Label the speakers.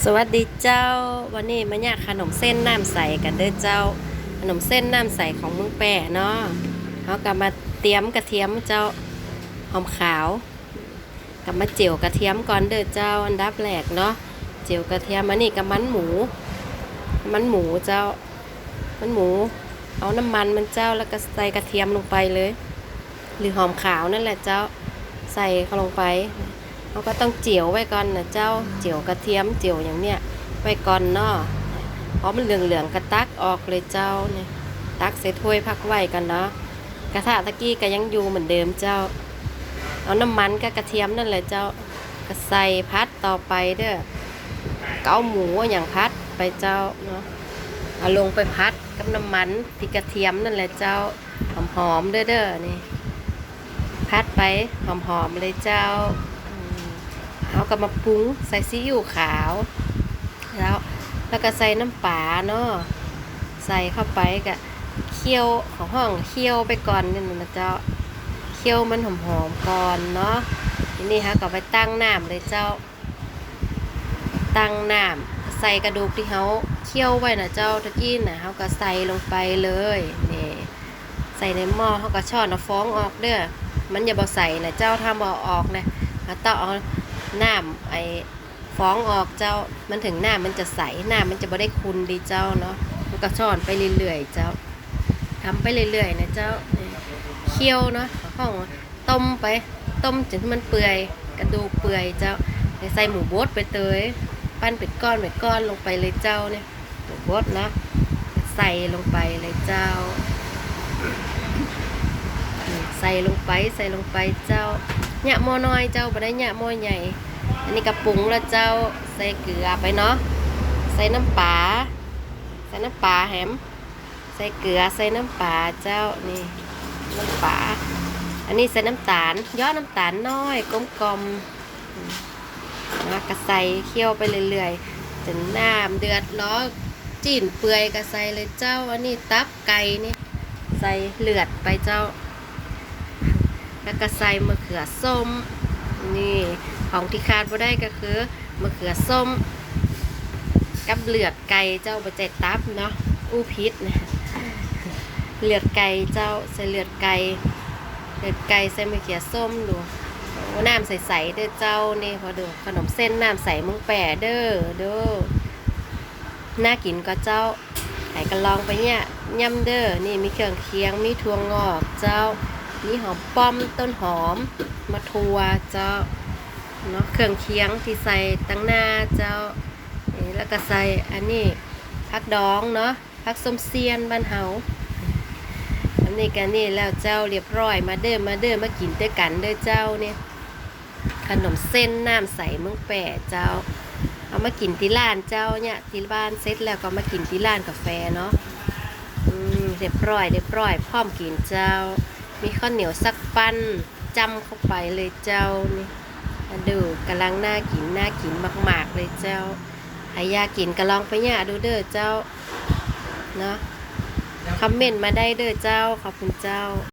Speaker 1: สวัสดีเจ้า วันนี้มาเนี่ยขนมเส้นน้ำใสกันเด้อเจ้า ขนมเส้นน้ำใสของเมืองแปะเนาะเขากลับมาเตรียมกระเทียมเจ้าหอมขาวกลับมาเจียวกระเทียมก่อนเด้อเจ้า อันดับแรกเนาะเจียวกระเทียมอันนี้กับมันหมู มันหมูเจ้า มันหมู เอาน้ำมันมันเจ้าแล้วก็ใส่กระเทียมลงไปเลย หรือหอมขาวนั่นแหละเจ้า ใส่เข้าลงไป เราก็ต้องเจียวไว้ก่อนนะเจ้าเจียวกระเทียมเจียวอย่างเนี้ยไว้ก่อนเนาะเพราะมันเหลืองๆกระตักออกเลยเจ้าเนี่ยตักใส่ถ้วยพักไว้กันเนาะกระทะตะกี้ก็ยังอยู่เหมือนเดิมเจ้า เอาน้ำมันกับกระเทียมนั่นแหละเจ้าก็ใส่พัดต่อไปเด้อก็เอาหมูอย่างพัดไปเจ้าเนาะเอาลงไปพัดกับน้ำมันที่กระเทียมนั่นแหละเจ้าหอมๆเด้อเด้อนี่พัดไปหอมๆเลยเจ้า เอาก็มาปรุงใส่ซีอิ๊วขาว แล้วแล้วก็ใส่น้ำปลาเนาะใส่เข้าไปก็เคี่ยวของห้องเคี่ยวไปก่อนนี่นะเจ้าเคี่ยวมันหอมๆก่อนเนาะทีนี้ฮะก็ไปตั้งน้ำเลยเจ้า ตั้งน้ำใส่กระดูกที่เขาเคี่ยวไว้นะเจ้าตะกี้นะเขาก็ใส่ลงไปเลยนี่ใส่ในหม้อเขาก็ช้อนเอาฟองออกเด้อมันอย่าบอใส่นะเจ้าถ้าบอออกนะเขาต้องเอา น้ำไอ้ฟองออกเจ้ามันถึงหน้ำมันจะใสหน้ำมันจะบ่ได้คุณดีเจ้าเนาะมันก็ช้อนไปเรื่อยๆเจ้าทำไปเรื่อยๆนะเจ้าเคี่ยวเนาะห้องต้มไปต้มจนมันเปื่อยกระดูกเปื่อยเจ้าใส่หมูบดไปเตยปั้นเป็นก้อนเป็นก้อนลงไปเลยเจ้าเนี่ยหมูบดนะใส่ลงไปเลยเจ้า ใส่ลงไปใส่ลงไปเจ้าเนี่ยหม้อน้อยเจ้าบ่ได้เนี่ยหม้อใหญ่ อันนี้กระปุงแล้วเจ้าใส่เกลือไปเนาะใส่น้ำปลาใส่น้ำปลาแฮมใส่เกลือใส่น้ำปลาเจ้านี่น้ำปลาอันนี้ใส่น้ำตาลย้อน้ำตาลน้อยกลมๆนะกระใส่เคี่ยวไปเรื่อยๆจนน้ำเดือดร้อนจีนเปื่อยกระใส่เลยเจ้าอันนี้ตับไก่นี่ใส่เลือดไปเจ้า แล้วก็ใส่มะเขือส้ม นี่ของที่ขาดบ่ได้ก็คือมะเขือส้ม กับเลือดไก่เจ้าบะใจตับเนาะอู้พิษนะเลือดไก่เจ้าใส่เลือดไก่เลือดไก่ใส่มะเขือส้มดูน้ำใสๆเด้อเจ้านี่พอดูขนมเส้นน้ำใสมึงแปะเด้อเด้อน่ากินก็เจ้าไห้กันลองไปเนี่ยย่ำเด้อนี่มีเครื่องเคียงมีถั่วงอกเจ้า มีหอมป้อมต้นหอม มะทัวเจ้าเนาะเครื่องเคียงที่ใส่ตั้งหน้าเจ้าแล้วก็ใส่อันนี้ผักดองเนาะผักส้มเซียนบ้านเฮาอันนี้กันนี่แล้วเจ้าเรียบร้อยมาเด้อมาเด้อมากินด้วยกันเด้อเจ้าเนี่ยขนมเส้นน้ำใสเมืองแปะเจ้า เอามากินที่ร้านเจ้าเนี่ยที่บ้านเสร็จแล้วก็มากินที่ร้านกาแฟเนาะเรียบร้อยเรียบร้อยพร้อมกินเจ้า มีข้าวเหนียวสักปั้นจำเข้าไปเลยเจ้านี่อะดูกำลังน่ากินน่ากินมาก ๆ เลยเจ้าใครอยากกินก็ลองไปเนี่ยดูเด้อเจ้าเนาะคอมเมนต์มาได้เด้อเจ้าขอบคุณเจ้า